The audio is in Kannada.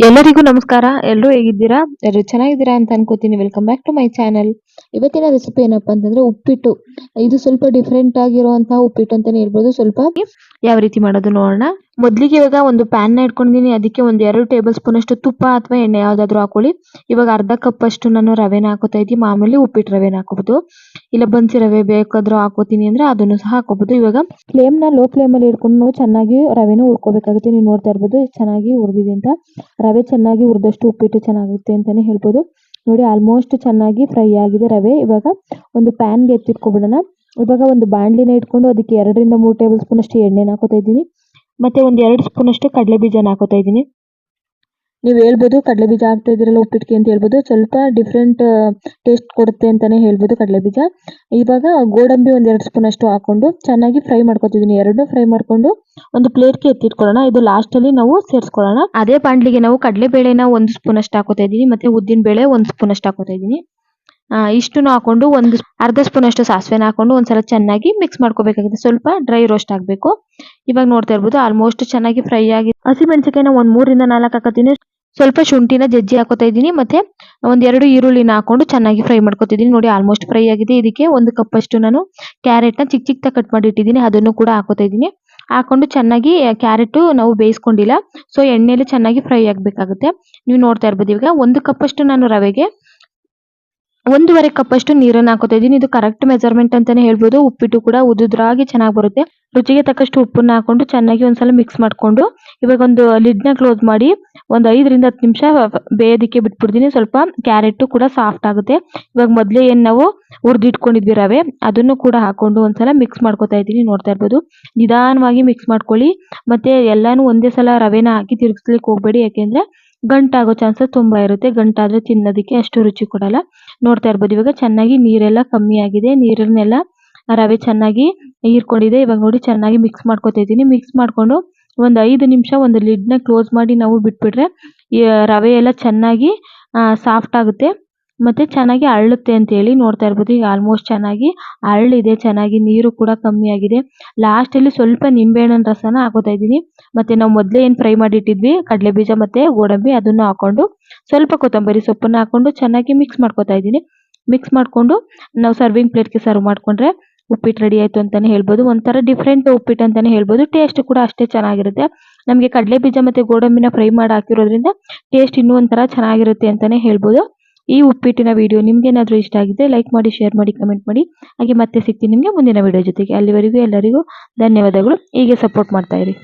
ಎಲ್ಲರಿಗೂ ನಮಸ್ಕಾರ. ಎಲ್ಲರೂ ಹೇಗಿದ್ದೀರಾ? ಎಲ್ಲರೂ ಚೆನ್ನಾಗಿದ್ದೀರಾ ಅಂತ ಅನ್ಕೋತೀನಿ. Welcome back to my channel ಇವತ್ತಿನ ರೆಸಿಪಿ ಏನಪ್ಪಾ ಅಂತಂದ್ರೆ ಉಪ್ಪಿಟ್ಟು. ಇದು ಸ್ವಲ್ಪ ಡಿಫ್ರೆಂಟ್ ಆಗಿರುವಂತಹ ಉಪ್ಪಿಟ್ಟು ಅಂತಾನೆ ಹೇಳ್ಬೋದು. ಸ್ವಲ್ಪ ಯಾವ ರೀತಿ ಮಾಡೋದು ನೋಡೋಣ. ಮೊದಲಿಗೆ ಇವಾಗ ಒಂದು ಪ್ಯಾನ್ನ ಇಟ್ಕೊಂಡಿದ್ದೀನಿ ಅದಕ್ಕೆ ಒಂದು ಎರಡು ಟೇಬಲ್ ಸ್ಪೂನ್ ಅಷ್ಟು ತುಪ್ಪ ಅಥವಾ ಎಣ್ಣೆ ಯಾವ್ದಾದ್ರು ಹಾಕೊಳ್ಳಿ. ಇವಾಗ ಅರ್ಧ ಕಪ್ ಅಷ್ಟು ನಾನು ರವೆನ ಹಾಕೋತಾ ಇದ್ದೀನಿ, ಮಾಮೂಲಿ ಉಪ್ಪಿಟ್ಟು ರವೆನ ಹಾಕೋಬಹುದು ಇಲ್ಲ ಬನ್ಸಿ ರವೆ ಬೇಕಾದ್ರೂ ಹಾಕೋತೀನಿ ಅಂದ್ರೆ ಅದನ್ನು ಸಹ ಹಾಕೋಬಹುದು ಇವಾಗ ಫ್ಲೇಮ್ನ ಲೋ ಫ್ಲೇಮ್ ಅಲ್ಲಿ ಇಟ್ಕೊಂಡು ಚೆನ್ನಾಗಿ ರವೆನ ಹುರ್ಕೋಬೇಕಾಗುತ್ತೆ. ನೀವು ನೋಡ್ತಾ ಇರ್ಬೋದು ಚೆನ್ನಾಗಿ ಹುರಿದಿದೆ ಅಂತ. ರವೆ ಚೆನ್ನಾಗಿ ಹುರಿದಷ್ಟು ಉಪ್ಪಿಟ್ಟು ಚೆನ್ನಾಗುತ್ತೆ ಅಂತಾನೆ ಹೇಳ್ಬೋದು. ನೋಡಿ ಆಲ್ಮೋಸ್ಟ್ ಚೆನ್ನಾಗಿ ಫ್ರೈ ಆಗಿದೆ ರವೆ. ಇವಾಗ ಒಂದು ಪ್ಯಾನ್ಗೆ ಎತ್ತಿಟ್ಕೊಬಿಡೋಣ. ಇವಾಗ ಒಂದು ಬಾಣಲಿನ ಇಟ್ಕೊಂಡು ಅದಕ್ಕೆ ಎರಡರಿಂದ ಮೂರು ಟೇಬಲ್ ಸ್ಪೂನ್ ಅಷ್ಟು ಎಣ್ಣೆನ ಹಾಕೋತಾ ಇದ್ದೀನಿ. ಮತ್ತೆ ಒಂದ್ ಎರಡು ಸ್ಪೂನ್ ಅಷ್ಟು ಕಡಲೆ ಬೀಜನ ಹಾಕೋತಾ ಇದ್ದೀನಿ. ನೀವು ಹೇಳ್ಬೋದು ಕಡಲೆ ಬೀಜ ಹಾಕ್ತಾ ಇದೀರಲ್ಲ ಉಪ್ಪಿಟ್ಟಿಗೆ ಅಂತ ಹೇಳ್ಬೋದು. ಸ್ವಲ್ಪ ಡಿಫ್ರೆಂಟ್ ಟೇಸ್ಟ್ ಕೊಡುತ್ತೆ ಅಂತಾನೆ ಹೇಳ್ಬೋದು ಕಡಲೆ ಬೀಜ. ಇವಾಗ ಗೋಡಂಬಿ ಒಂದ್ ಎರಡು ಸ್ಪೂನ್ ಅಷ್ಟು ಹಾಕೊಂಡು ಚೆನ್ನಾಗಿ ಫ್ರೈ ಮಾಡ್ಕೊತಿದ್ದೀನಿ. ಎರಡು ಫ್ರೈ ಮಾಡ್ಕೊಂಡು ಒಂದು ಪ್ಲೇಟ್ಗೆ ಎತ್ತಿಟ್ಕೊಳ್ಳೋಣ. ಇದು ಲಾಸ್ಟ್ ಅಲ್ಲಿ ನಾವು ಸೇರಿಸ್ಕೊಳ್ಳೋಣ. ಅದೇ ಬಾಂಡ್ಲಿಗೆ ನಾವು ಕಡಲೆ ಬೇಳೆನ ಒಂದು ಸ್ಪೂನ್ ಅಷ್ಟು ಹಾಕೋತಾ ಇದ್ದೀನಿ. ಮತ್ತೆ ಉದ್ದಿನ ಬೇಳೆ ಒಂದು ಸ್ಪೂನ್ ಅಷ್ಟು ಹಾಕೋತಾ ಇದ್ದೀನಿ. ಇಷ್ಟನ್ನು ಹಾಕೊಂಡು ಒಂದು ಅರ್ಧ ಸ್ಪೂನ್ ಅಷ್ಟು ಸಾಸಿವೆನ ಹಾಕೊಂಡು ಒಂದ್ಸಲ ಚೆನ್ನಾಗಿ ಮಿಕ್ಸ್ ಮಾಡ್ಕೋಬೇಕಾಗಿದೆ ಸ್ವಲ್ಪ ಡ್ರೈ ರೋಸ್ಟ್ ಆಗಬೇಕು. ಇವಾಗ ನೋಡ್ತಾ ಇರ್ಬೋದು ಆಲ್ಮೋಸ್ಟ್ ಚೆನ್ನಾಗಿ ಫ್ರೈ ಆಗಿ ಹಸಿ ಮೆಣಸಿನಕಾಯಿನ ಒಂದ್ ಮೂರಿಂದ ನಾಲ್ಕು ಹಾಕೋತೀನಿ ಸ್ವಲ್ಪ ಶುಂಠಿನ ಜಜ್ಜಿ ಹಾಕೋತಾ ಇದ್ದೀನಿ. ಮತ್ತೆ ಒಂದೆರಡು ಈರುಳ್ಳಿನ ಹಾಕೊಂಡು ಚೆನ್ನಾಗಿ ಫ್ರೈ ಮಾಡ್ಕೊತಿದ್ದೀನಿ. ನೋಡಿ ಆಲ್ಮೋಸ್ಟ್ ಫ್ರೈ ಆಗಿದೆ. ಇದಕ್ಕೆ ಒಂದು ಕಪ್ ಅಷ್ಟು ನಾನು ಕ್ಯಾರೆಟ್ನ ಚಿಕ್ಕ ಚಿಕ್ಕದಾಗಿ ಕಟ್ ಮಾಡಿ ಇಟ್ಟಿದ್ದೀನಿ. ಅದನ್ನು ಕೂಡ ಹಾಕೋತಾ ಇದ್ದೀನಿ. ಹಾಕೊಂಡು ಚೆನ್ನಾಗಿ ಕ್ಯಾರೆಟ್ ನಾವು ಬೇಯಿಸ್ಕೊಂಡಿಲ್ಲ. ಸೊ ಎಣ್ಣೆಲಿ ಚೆನ್ನಾಗಿ ಫ್ರೈ ಆಗ್ಬೇಕಾಗುತ್ತೆ. ನೀವು ನೋಡ್ತಾ ಇರ್ಬೋದು ಇವಾಗ ಒಂದು ಕಪ್ ಅಷ್ಟು ನಾನು ರವೆಗೆ ಒಂದೂವರೆ ಕಪ್ ಅಷ್ಟು ನೀರನ್ನ ಹಾಕೋತಾ ಇದ್ದೀನಿ. ಇದು ಕರೆಕ್ಟ್ ಮೆಜರ್ಮೆಂಟ್ ಅಂತಾನೆ ಹೇಳ್ಬೋದು. ಉಪ್ಪಿಟ್ಟು ಕೂಡ ಉದುದ್ರಾಗಿ ಚೆನ್ನಾಗಿ ಬರುತ್ತೆ ರುಚಿಗೆ ತಕ್ಕಷ್ಟು ಉಪ್ಪನ್ನ ಹಾಕೊಂಡು ಚೆನ್ನಾಗಿ ಒಂದ್ಸಲ ಮಿಕ್ಸ್ ಮಾಡ್ಕೊಂಡು ಇವಾಗ ಒಂದು ಲಿಡ್ನ ಕ್ಲೋಸ್ ಮಾಡಿ ಒಂದು ಐದರಿಂದ ಹತ್ತು ನಿಮಿಷ ಬೇಯೋದಕ್ಕೆ ಬಿಟ್ಬಿಡ್ತೀನಿ. ಸ್ವಲ್ಪ ಕ್ಯಾರೆಟ್ ಕೂಡ ಸಾಫ್ಟ್ ಆಗುತ್ತೆ. ಇವಾಗ ಮೊದಲೇ ಏನು ನಾವು ಹುರಿದಿಟ್ಕೊಂಡಿದ್ವಿ ರವೆ, ಅದನ್ನು ಕೂಡ ಹಾಕೊಂಡು ಒಂದ್ಸಲ ಮಿಕ್ಸ್ ಮಾಡ್ಕೊತಾ ಇದ್ದೀನಿ. ನೋಡ್ತಾ ಇರ್ಬೋದು. ನಿಧಾನವಾಗಿ ಮಿಕ್ಸ್ ಮಾಡ್ಕೊಳ್ಳಿ. ಮತ್ತೆ ಎಲ್ಲಾನು ಒಂದೇ ಸಲ ರವೆನ ಹಾಕಿ ತಿರುಗಿಸ್ಲಿಕ್ಕೆ ಹೋಗ್ಬೇಡಿ. ಯಾಕೆಂದ್ರೆ ಗಂಟಾಗೋ ಚಾನ್ಸಸ್ ತುಂಬಾ ಇರುತ್ತೆ. ಗಂಟಾದ್ರೆ ತಿನ್ನೋದಕ್ಕೆ ಅಷ್ಟು ರುಚಿ ಕೊಡಲ್ಲ. ನೋಡ್ತಾ ಇರ್ಬೋದು. ಇವಾಗ ಚೆನ್ನಾಗಿ ನೀರೆಲ್ಲ ಕಮ್ಮಿ ಆಗಿದೆ. ನೀರನ್ನೆಲ್ಲ ರವೆ ಚೆನ್ನಾಗಿ ಹೀರ್ಕೊಂಡಿದೆ. ಇವಾಗ ನೋಡಿ ಚೆನ್ನಾಗಿ ಮಿಕ್ಸ್ ಮಾಡ್ಕೊತಾ ಇದ್ದೀನಿ. ಮಿಕ್ಸ್ ಮಾಡ್ಕೊಂಡು ಒಂದು ಐದು ನಿಮಿಷ ಒಂದು ಲಿಡ್ನ ಕ್ಲೋಸ್ ಮಾಡಿ ನಾವು ಬಿಟ್ಬಿಟ್ರೆ ರವೆ ಎಲ್ಲ ಚೆನ್ನಾಗಿ ಸಾಫ್ಟ್ ಆಗುತ್ತೆ. ಮತ್ತೆ ಚೆನ್ನಾಗಿ ಅರಳುತ್ತೆ ಅಂತ ಹೇಳಿ ನೋಡ್ತಾ ಇರ್ಬೋದು. ಈಗ ಆಲ್ಮೋಸ್ಟ್ ಚೆನ್ನಾಗಿ ಅರಳಿದೆ, ಚೆನ್ನಾಗಿ ನೀರು ಕೂಡ ಕಮ್ಮಿ ಆಗಿದೆ. ಲಾಸ್ಟ್ ಅಲ್ಲಿ ಸ್ವಲ್ಪ ನಿಂಬೆಹಣ್ಣಿನ ರಸನ ಹಾಕೋತಾ ಇದ್ದೀನಿ. ಮತ್ತೆ ನಾವು ಮೊದಲೇ ಏನು ಫ್ರೈ ಮಾಡಿ ಇಟ್ಟಿದ್ವಿ ಕಡಲೆ ಬೀಜ ಮತ್ತೆ ಗೋಡಂಬಿ ಅದನ್ನ ಹಾಕೊಂಡು ಸ್ವಲ್ಪ ಕೊತ್ತಂಬರಿ ಸೊಪ್ಪನ್ನ ಹಾಕೊಂಡು ಚೆನ್ನಾಗಿ ಮಿಕ್ಸ್ ಮಾಡ್ಕೊತಾ ಇದ್ದೀನಿ. ಮಿಕ್ಸ್ ಮಾಡ್ಕೊಂಡು ನಾವು ಸರ್ವಿಂಗ್ ಪ್ಲೇಟ್ಗೆ ಸರ್ವ್ ಮಾಡ್ಕೊಂಡ್ರೆ ಉಪ್ಪಿಟ್ಟು ರೆಡಿ ಆಯ್ತು ಅಂತಾನೆ ಹೇಳ್ಬೋದು. ಒಂಥರ ಡಿಫ್ರೆಂಟ್ ಉಪ್ಪಿಟ್ಟು ಅಂತಾನೆ ಹೇಳ್ಬೋದು. ಟೇಸ್ಟ್ ಕೂಡ ಅಷ್ಟೇ ಚೆನ್ನಾಗಿರುತ್ತೆ. ನಮಗೆ ಕಡಲೆ ಬೀಜ ಮತ್ತೆ ಗೋಡಂಬಿನ ಫ್ರೈ ಮಾಡಿ ಹಾಕಿರೋದ್ರಿಂದ ಟೇಸ್ಟ್ ಇನ್ನೂ ಒಂಥರ ಚೆನ್ನಾಗಿರುತ್ತೆ ಅಂತಾನೆ ಹೇಳ್ಬೋದು. ಈ ಉಪ್ಪಿಟ್ಟಿನ ವಿಡಿಯೋ ನಿಮ್ಗೆ ಏನಾದರೂ ಇಷ್ಟ ಆಗಿದೆ ಲೈಕ್ ಮಾಡಿ ಶೇರ್ ಮಾಡಿ ಕಮೆಂಟ್ ಮಾಡಿ. ಹಾಗೆ ಮತ್ತೆ ಸಿಗ್ತೀನಿ ನಿಮಗೆ ಮುಂದಿನ ವಿಡಿಯೋ ಜೊತೆಗೆ. ಅಲ್ಲಿವರೆಗೂ ಎಲ್ಲರಿಗೂ ಧನ್ಯವಾದಗಳು. ಹೀಗೆ ಸಪೋರ್ಟ್ ಮಾಡ್ತಾ ಇರಿ.